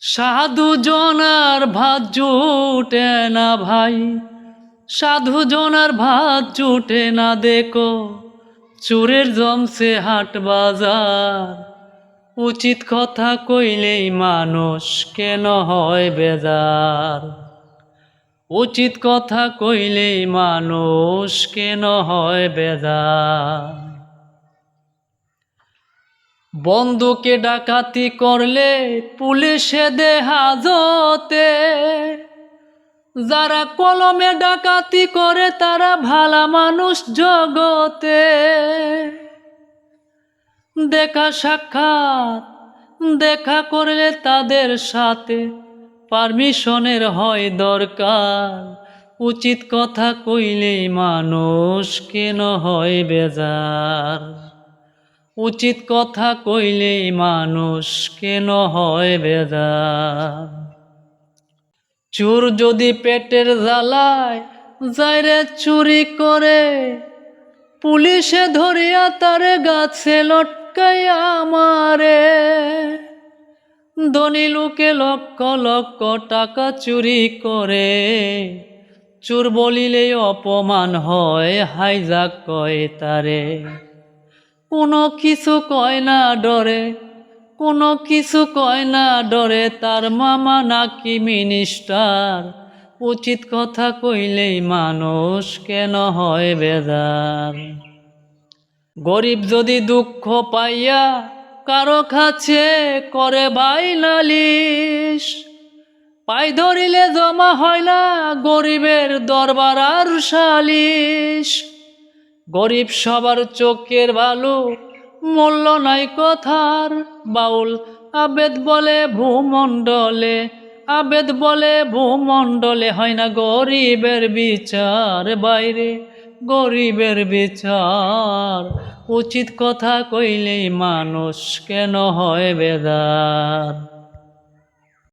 সাধু জনার ভাত জুটে না ভাই। সাধু জনার ভাত জুটে না দেখো। চোরের জমছে হাট বাজার। উচিত কথা কইলেই মানুষ কেন হয় বেজার? উচিত কথা কইলেই মানুষ কেন হয় বেজার? বন্ধুকে ডাকাতি করলে পুলিশে দেহাজতে যারা কলমে ডাকাতি করে, তারা ভালা মানুষ জগতে। দেখা সাক্ষাৎ, দেখা করলে তাদের সাথে পারমিশনের হয় দরকার। উচিত কথা কইলেই মানুষ কেন হয় বেজার? উচিত কথা কইলেই মানুষ কেন হয় বেজার? চোর যদি পেটের জ্বালায় যাইরে চুরি করে। পুলিশে ধরিয়া তারে গাছে লটকাইয়া মারে। ধনী লোকে লক্ষ লক্ষ টাকা চুরি করে। চোর বলিলেই অপমান হয়, হাইজাক কয় তারে। কোনো কিছু কয় না ডরে, কোনো কিছু কয় না ডরে, তার মামা নাকি মিনিস্টার উচিত কথা কইলেই মানুষ কেন হয় বেজার? গরিব যদি দুঃখ পাইয়া কারও কাছে করে বাই নালিশ, পাই ধরিলে জমা হয় না গরিবের দরবার আর সালিশ। গরিব সবার চোখের ভালো মূল্য নাই কথার বাউল। আবেদ বলে ভূমণ্ডলে, আবেদ বলে ভূমণ্ডলে, হয় না গরিবের বিচার বাইরে। গরিবের বিচার, উচিত কথা কইলেই মানুষ কেন হয় বেদার